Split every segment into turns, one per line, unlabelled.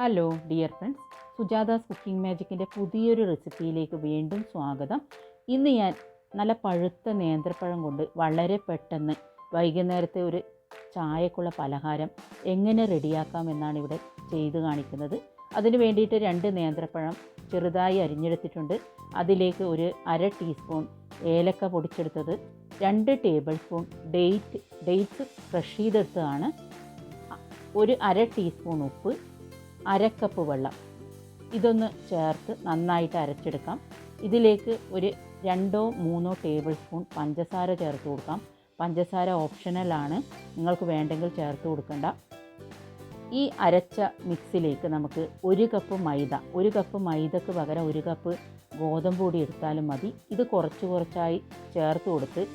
Hello dear friends Sujatha's cooking മാജിക്കിന്റെ പുതിയൊരു റെസിപ്പിയിലേക്ക് വീണ്ടും സ്വാഗതം. ഇന്ന് ഞാൻ നല്ല പഴുത്ത നേന്ത്രപ്പഴം കൊണ്ട് വളരെ പെട്ടെന്ന് വൈകുന്നേരത്തെ ഒരു ചായക്കുള്ള പലഹാരം എങ്ങനെ റെഡിയാക്കാം എന്നാണ് ഇവിടെ ചെയ്ത് കാണിക്കുന്നത്. അതിന് വേണ്ടിയിട്ട് രണ്ട് നേന്ത്രപ്പഴം ചെറുതായി അരിഞ്ഞെടുത്തിട്ടുണ്ട്. അതിലേക്ക് ഒരു അര ടീസ്പൂൺ ഏലക്ക പൊടിച്ചെടുത്തത് രണ്ട് tablespoon date dates crush ചെയ്തെടുത്തതാണ്. ഒരു അര ടീസ്പൂൺ ഉപ്പ് അര കപ്പ് വെള്ളം. ഇതൊന്ന് ചേർത്ത് നന്നായിട്ട് അരച്ചെടുക്കാം. ഇതിലേക്ക് ഒരു രണ്ടോ മൂന്നോ ടേബിൾ സ്പൂൺ പഞ്ചസാര ചേർത്ത് കൊടുക്കാം. പഞ്ചസാര ഓപ്ഷണലാണ് നിങ്ങൾക്ക് വേണ്ടെങ്കിൽ ചേർത്ത് കൊടുക്കണ്ട. ഈ അരച്ച മിക്സിലേക്ക് നമുക്ക് ഒരു കപ്പ് മൈദ ഒരു കപ്പ് മൈദക്ക് പകരം ഒരു കപ്പ് ഗോതമ്പ് പൊടി എടുത്താലും മതി. ഇത് കുറച്ച് കുറച്ചായി ചേർത്ത് കൊടുത്ത്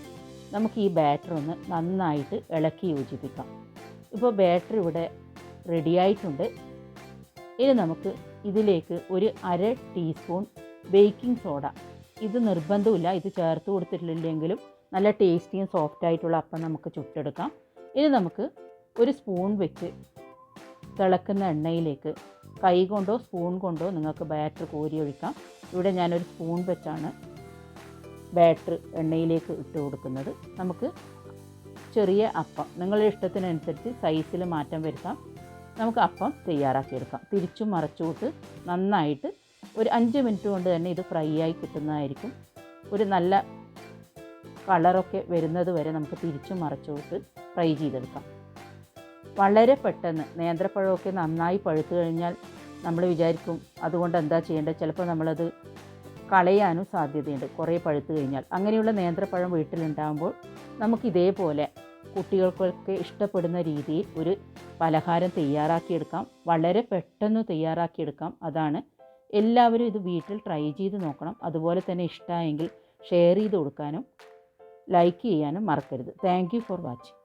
നമുക്ക് ഈ ബാറ്റർ ഒന്ന് നന്നായിട്ട് ഇളക്കി യോജിപ്പിക്കാം. ഇപ്പോൾ ബാറ്റർ ഇവിടെ റെഡിയായിട്ടുണ്ട് ഇനി നമുക്ക് ഇതിലേക്ക് ഒരു അര ടീസ്പൂൺ ബേക്കിംഗ് സോഡ ഇത് നിർബന്ധമില്ല ഇത് ചേർത്ത് കൊടുത്തിട്ടില്ലെങ്കിലും നല്ല ടേസ്റ്റിയും സോഫ്റ്റ് ആയിട്ടുള്ള അപ്പം നമുക്ക് ചുട്ടെടുക്കാം. ഇനി നമുക്ക് ഒരു സ്പൂൺ വെച്ച് തിളക്കുന്ന എണ്ണയിലേക്ക് കൈ കൊണ്ടോ സ്പൂൺ കൊണ്ടോ നിങ്ങൾക്ക് ബാറ്റർ കോരി ഒഴിക്കാം. ഇവിടെ ഞാനൊരു സ്പൂൺ വെച്ചാണ് ബാറ്റർ എണ്ണയിലേക്ക് ഇട്ട് കൊടുക്കുന്നത്. നമുക്ക് ചെറിയ അപ്പം നിങ്ങളുടെ ഇഷ്ടത്തിനനുസരിച്ച് സൈസിൽ മാറ്റം വരുത്താം. നമുക്ക് അപ്പം തയ്യാറാക്കിയെടുക്കാം. തിരിച്ചും മറച്ചുവിട്ട് നന്നായിട്ട് ഒരു അഞ്ച് മിനിറ്റ് കൊണ്ട് തന്നെ ഇത് ഫ്രൈ ആയി കിട്ടുന്നതായിരിക്കും. ഒരു നല്ല കളറൊക്കെ വരുന്നത് വരെ നമുക്ക് തിരിച്ചും മറച്ചുവിട്ട് ഫ്രൈ ചെയ്തെടുക്കാം. വളരെ പെട്ടെന്ന് നേന്ത്രപ്പഴമൊക്കെ നന്നായി പഴുത്തു കഴിഞ്ഞാൽ നമ്മൾ വിചാരിക്കും അതുകൊണ്ട് എന്താ ചെയ്യേണ്ടത്? ചിലപ്പോൾ നമ്മളത് കളയാനും സാധ്യതയുണ്ട്. കുറേ പഴുത്തു കഴിഞ്ഞാൽ. അങ്ങനെയുള്ള നേന്ത്രപ്പഴം വീട്ടിലുണ്ടാകുമ്പോൾ നമുക്ക് ഇതേപോലെ കുട്ടികൾക്കൊക്കെ ഇഷ്ടപ്പെടുന്ന രീതിയിൽ ഒരു പലഹാരം തയ്യാറാക്കിയെടുക്കാം. വളരെ പെട്ടെന്ന് തയ്യാറാക്കിയെടുക്കാം. അതാണ് എല്ലാവരും ഇത് വീട്ടിൽ ട്രൈ ചെയ്ത് നോക്കണം. അതുപോലെ തന്നെ ഇഷ്ടമായെങ്കിൽ ഷെയർ ചെയ്ത് കൊടുക്കാനും ലൈക്ക് ചെയ്യാനും മറക്കരുത്. Thank for watching